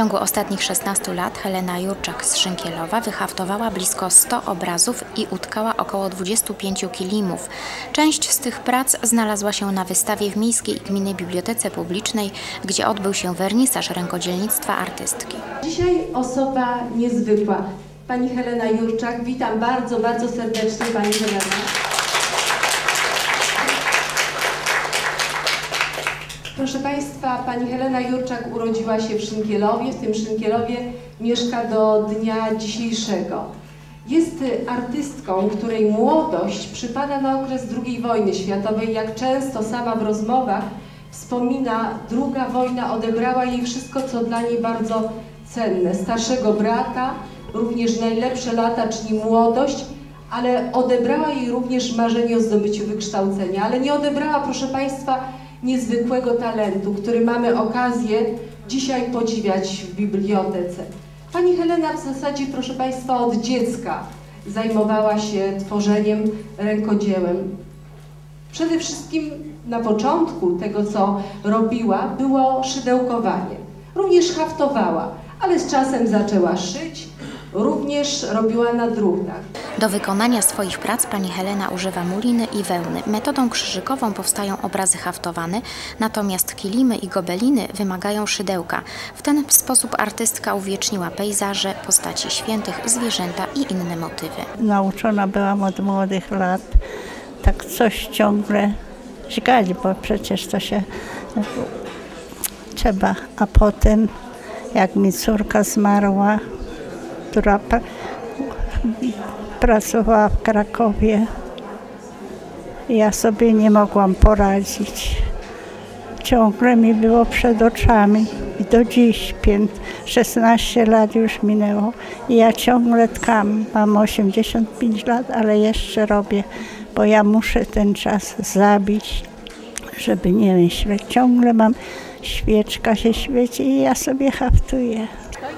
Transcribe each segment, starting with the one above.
ciągu ostatnich 16 lat Helena Jurczak z Szynkielowa wyhaftowała blisko 100 obrazów i utkała około 25 kilimów. Część z tych prac znalazła się na wystawie w Miejskiej i Gminnej Bibliotece Publicznej, gdzie odbył się wernisaż rękodzielnictwa artystki. Dzisiaj osoba niezwykła. Pani Helena Jurczak, witam bardzo, bardzo serdecznie Pani Helena. Proszę Państwa, Pani Helena Jurczak urodziła się w Szynkielowie, w tym Szynkielowie mieszka do dnia dzisiejszego. Jest artystką, której młodość przypada na okres II wojny światowej. Jak często sama w rozmowach wspomina, druga wojna odebrała jej wszystko, co dla niej bardzo cenne. Starszego brata, również najlepsze lata, czyli młodość, ale odebrała jej również marzenie o zdobyciu wykształcenia. Ale nie odebrała, proszę Państwa, niezwykłego talentu, który mamy okazję dzisiaj podziwiać w bibliotece. Pani Helena w zasadzie, proszę Państwa, od dziecka zajmowała się tworzeniem, rękodziełem. Przede wszystkim na początku tego, co robiła, było szydełkowanie. Również haftowała, ale z czasem zaczęła szyć, również robiła na drutach. Do wykonania swoich prac pani Helena używa muliny i wełny. Metodą krzyżykową powstają obrazy haftowane, natomiast kilimy i gobeliny wymagają szydełka. W ten sposób artystka uwieczniła pejzaże, postaci świętych, zwierzęta i inne motywy. Nauczona byłam od młodych lat tak coś ciągle żgać, bo przecież to się trzeba. A potem, jak mi córka zmarła, która pracowała w Krakowie, ja sobie nie mogłam poradzić. Ciągle mi było przed oczami i do dziś 16 lat już minęło i ja ciągle tkam. Mam 85 lat, ale jeszcze robię, bo ja muszę ten czas zabić, żeby nie myśleć. Ciągle mam, świeczka się świeci i ja sobie haftuję.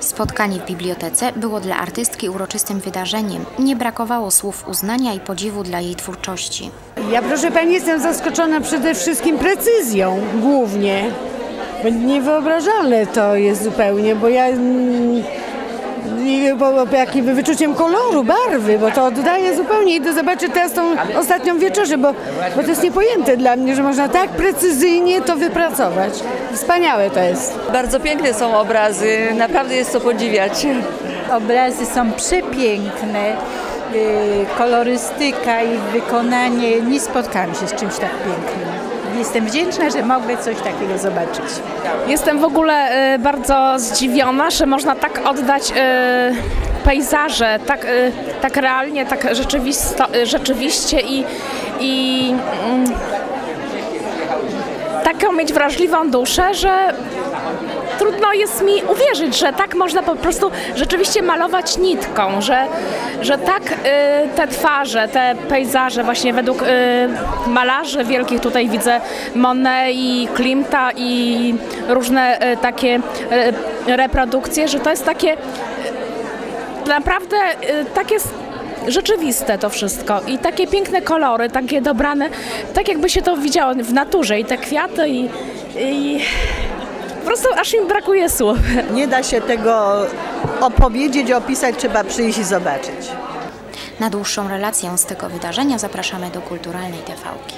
Spotkanie w bibliotece było dla artystki uroczystym wydarzeniem. Nie brakowało słów uznania i podziwu dla jej twórczości. Ja proszę Pani jestem zaskoczona przede wszystkim precyzją głównie. Niewyobrażalne to jest zupełnie, bo ja bo jakim wyczuciem koloru, barwy, bo to oddaje zupełnie i to zobaczę teraz tą ostatnią wieczorzę, bo, bo to jest niepojęte dla mnie, że można tak precyzyjnie to wypracować. Wspaniałe to jest. Bardzo piękne są obrazy, naprawdę jest co podziwiać. Obrazy są przepiękne, kolorystyka i wykonanie, nie spotkałam się z czymś tak pięknym jestem wdzięczna, że mogę coś takiego zobaczyć. Jestem w ogóle bardzo zdziwiona, że można tak oddać pejzaże tak, tak realnie, tak rzeczywiście i, i mm, taką mieć wrażliwą duszę, że trudno jest mi uwierzyć, że tak można po prostu rzeczywiście malować nitką, że, że tak y, te twarze, te pejzaże właśnie według y, malarzy wielkich, tutaj widzę Monet i Klimta i różne y, takie y, reprodukcje, że to jest takie y, naprawdę y, takie rzeczywiste to wszystko i takie piękne kolory, takie dobrane, tak jakby się to widziało w naturze i te kwiaty i, i po prostu aż mi brakuje słów. Nie da się tego opowiedzieć, opisać, trzeba przyjść i zobaczyć. Na dłuższą relację z tego wydarzenia zapraszamy do Kulturalnej TVki.